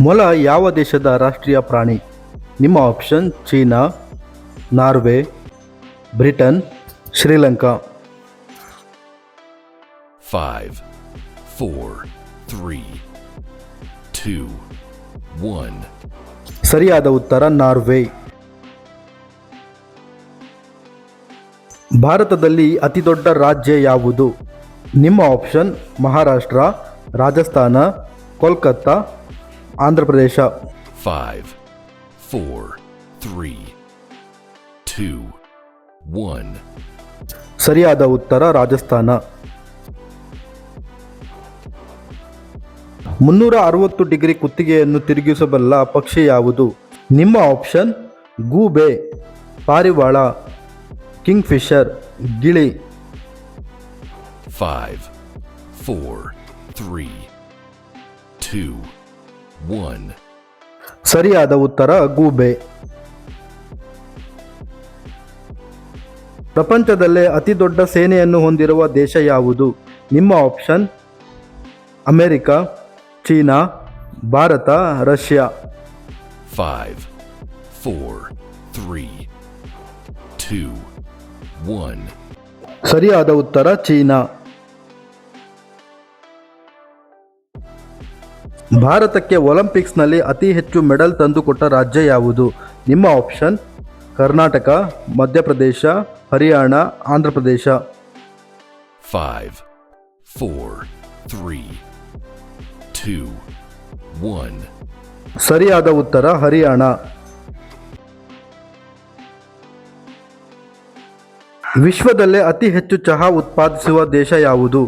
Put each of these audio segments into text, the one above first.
ಮೊಲ ಯಾವ ದೇಶದ ರಾಷ್ಟ್ರೀಯ ಪ್ರಾಣಿ? ನಿಮ್ಮ option China Norway Britain Sri Lanka. Five four three two one ಸರಿಯಾದ ಉತ್ತರ ನಾರ್ವೆ. ಭಾರತದಲ್ಲಿ ಅತಿದೊಡ್ಡ ರಾಜ್ಯ ಯಾವುದು? ನಿಮ್ಮ option Maharashtra Rajasthan Kolkata Andhra Pradesh. Five four three two one ಸರಿಯಾದ ಉತ್ತರ ರಾಜಸ್ಥಾನ. ಮುನ್ನೂರ ಅರವತ್ತು ಡಿಗ್ರಿ ಕುತ್ತಿಗೆಯನ್ನು ತಿರುಗಿಸಬಲ್ಲ ಪಕ್ಷಿ ಯಾವುದು? ನಿಮ್ಮ ಆಪ್ಷನ್ ಗೂಬೆ ಪಾರಿವಾಳ ಕಿಂಗ್ಫಿಶರ್ ಗಿಳಿ. Five four three two, one. ಸರಿಯಾದ ಉತ್ತರ ಗೂಬೆ. ಪ್ರಪಂಚದಲ್ಲೇ ಅತಿ ದೊಡ್ಡ ಸೇನೆಯನ್ನು ಹೊಂದಿರುವ ದೇಶ ಯಾವುದು? ನಿಮ್ಮ option America China Bharat Russia. Five four three two one ಸರಿಯಾದ ಉತ್ತರ ಚೀನಾ. ಭಾರತಕ್ಕೆ ಒಲಿಂಪಿಕ್ಸ್ನಲ್ಲಿ ಅತಿ ಹೆಚ್ಚು ಮೆಡಲ್ ತಂದುಕೊಟ್ಟ ರಾಜ್ಯ ಯಾವುದು? ನಿಮ್ಮ option Karnataka Madhya Pradesh Haryana Andhra Pradesh five four three two one ಸರಿಯಾದ ಉತ್ತರ ಹರಿಯಾಣ. ವಿಶ್ವದಲ್ಲೇ ಅತಿ ಹೆಚ್ಚು ಚಹಾ ಉತ್ಪಾದಿಸುವ ದೇಶ ಯಾವುದು?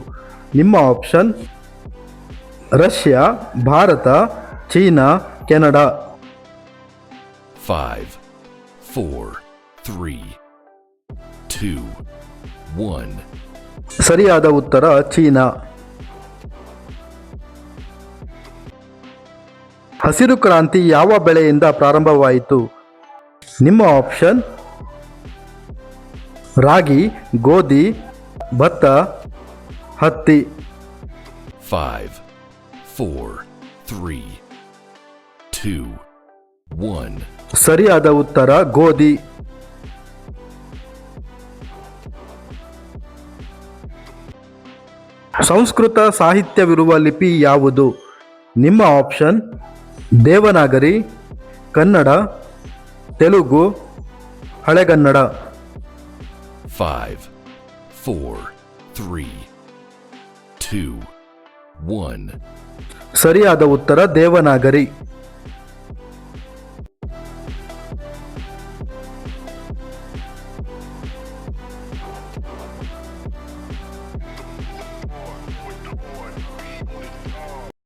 ನಿಮ್ಮ option Russia Bharat China Canada. Five four three two one ಸರಿಯಾದ ಉತ್ತರ ಚೀನಾ. ಹಸಿರು ಕ್ರಾಂತಿ ಯಾವ ಬೆಳೆಯಿಂದ ಪ್ರಾರಂಭವಾಯಿತು? ನಿಮ್ಮ ಆಪ್ಷನ್ ರಾಗಿ ಗೋಧಿ ಭತ್ತ ಹತ್ತಿ. Five, four, three, two, one. ಸರಿಯಾದ ಉತ್ತರ ಗೋಧಿ ಸಂಸ್ಕೃತ ಸಾಹಿತ್ಯವಿರುವ ಲಿಪಿ ಯಾವುದು ನಿಮ್ಮ option Devanagari Kannada Telugu Halegannada five four three two one. ಸರಿಯಾದ ಉತ್ತರ ದೇವನಾಗರಿ.